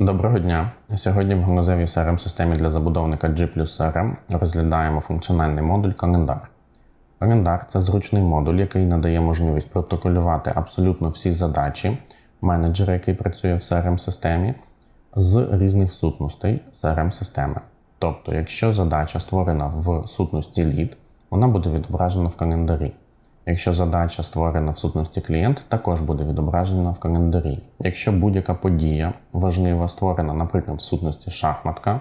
Доброго дня! Сьогодні в ганузевій crm системі для забудовника G CRM розглядаємо функціональний модуль Календар. Календар це зручний модуль, який надає можливість протоколювати абсолютно всі задачі менеджера, який працює в crm системі з різних сутностей crm системи Тобто, якщо задача створена в сутності lead, вона буде відображена в календарі. Якщо задача створена в сутності клієнт, також буде відображена в календарі. Якщо будь-яка подія важлива створена, наприклад, в сутності шахматка,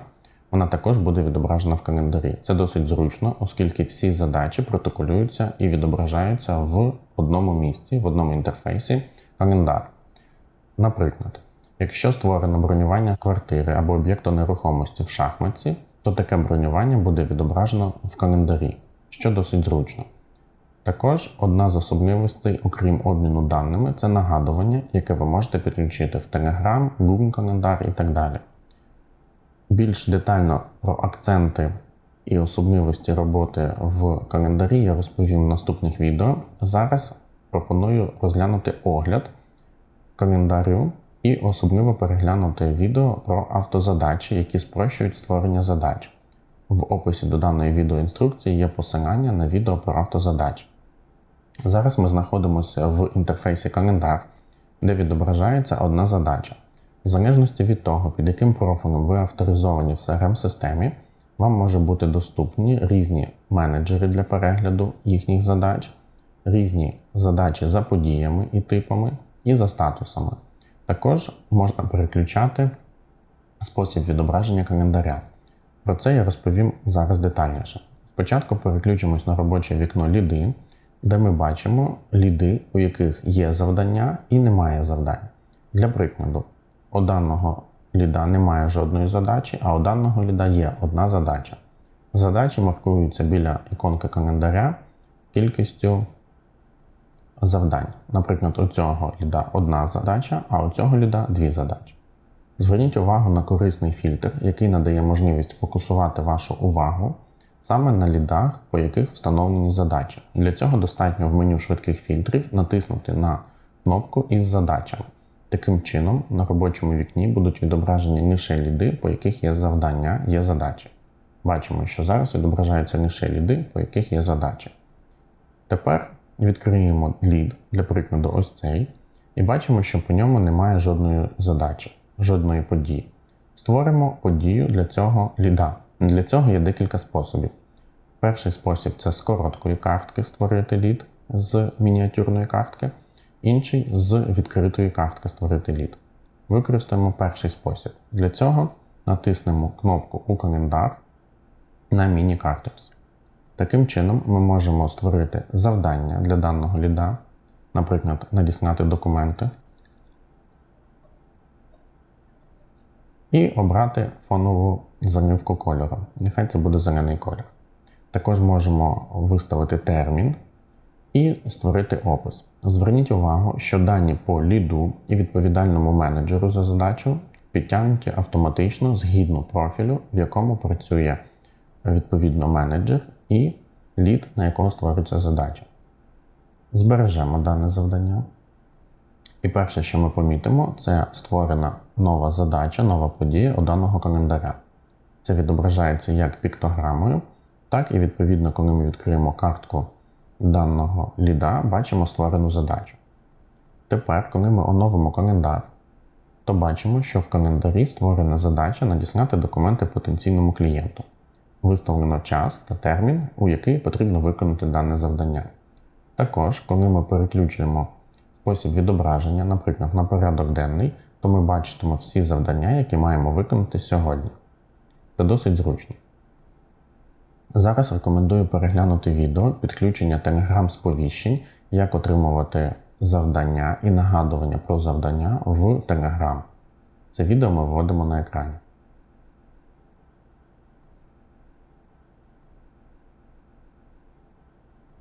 вона також буде відображена в календарі. Це досить зручно, оскільки всі задачі протоколюються і відображаються в одному місці, в одному інтерфейсі календар. Наприклад, якщо створено бронювання квартири або об'єкту нерухомості в шахматці, то таке бронювання буде відображено в календарі, що досить зручно. Також одна з особливостей, окрім обміну даними, це нагадування, яке ви можете підключити в Telegram, Google Календар і так далі. Більш детально про акценти і особливості роботи в календарі я розповім в наступних відео. Зараз пропоную розглянути огляд календарю і особливо переглянути відео про автозадачі, які спрощують створення задач. В описі до даної відеоінструкції є посилання на відео про автозадачі. Зараз ми знаходимося в інтерфейсі календар, де відображається одна задача. В залежності від того, під яким профілем ви авторизовані в crm системі вам може бути доступні різні менеджери для перегляду їхніх задач, різні задачі за подіями і типами, і за статусами. Також можна переключати спосіб відображення календаря. Про це я розповім зараз детальніше. Спочатку переключимось на робоче вікно ліди де ми бачимо ліди, у яких є завдання і немає завдань. Для прикладу, у даного ліда немає жодної задачі, а у даного ліда є одна задача. Задачі маркуються біля іконки календаря кількістю завдань. Наприклад, у цього ліда одна задача, а у цього ліда дві задачі. Зверніть увагу на корисний фільтр, який надає можливість фокусувати вашу увагу саме на лідах, по яких встановлені задачі. Для цього достатньо в меню швидких фільтрів натиснути на кнопку із задачами. Таким чином, на робочому вікні будуть відображені лише ліди, по яких є завдання, є задачі. Бачимо, що зараз відображаються лише ліди, по яких є задачі. Тепер відкриємо лід, для прикладу, ось цей, і бачимо, що по ньому немає жодної задачі, жодної події. Створимо подію для цього ліда. Для цього є декілька способів. Перший спосіб це з короткої картки створити лід з мініатюрної картки, інший з відкритої картки створити лід. Використаємо перший спосіб. Для цього натиснемо кнопку у календар на міні-карточці. Таким чином, ми можемо створити завдання для даного ліда, наприклад, надіслати документи. І обрати фонову замівку кольору. Нехай це буде зелений колір. Також можемо виставити термін і створити опис. Зверніть увагу, що дані по ліду і відповідальному менеджеру за задачу підтягнуті автоматично згідно профілю, в якому працює відповідно менеджер і лід, на якого створюється задача. Збережемо дане завдання. І перше, що ми помітимо, це створена нова задача, нова подія у даного календаря. Це відображається як піктограмою, так і відповідно, коли ми відкриємо картку даного ліда, бачимо створену задачу. Тепер, коли ми оновимо календар, то бачимо, що в календарі створена задача надіслати документи потенційному клієнту. Виставлено час та термін, у який потрібно виконати дане завдання. Також, коли ми переключуємо спосіб відображення, наприклад, на порядок денний, то ми бачитимо всі завдання, які маємо виконати сьогодні. Це досить зручно. Зараз рекомендую переглянути відео підключення Telegram сповіщень, як отримувати завдання і нагадування про завдання в Telegram. Це відео ми вводимо на екрані.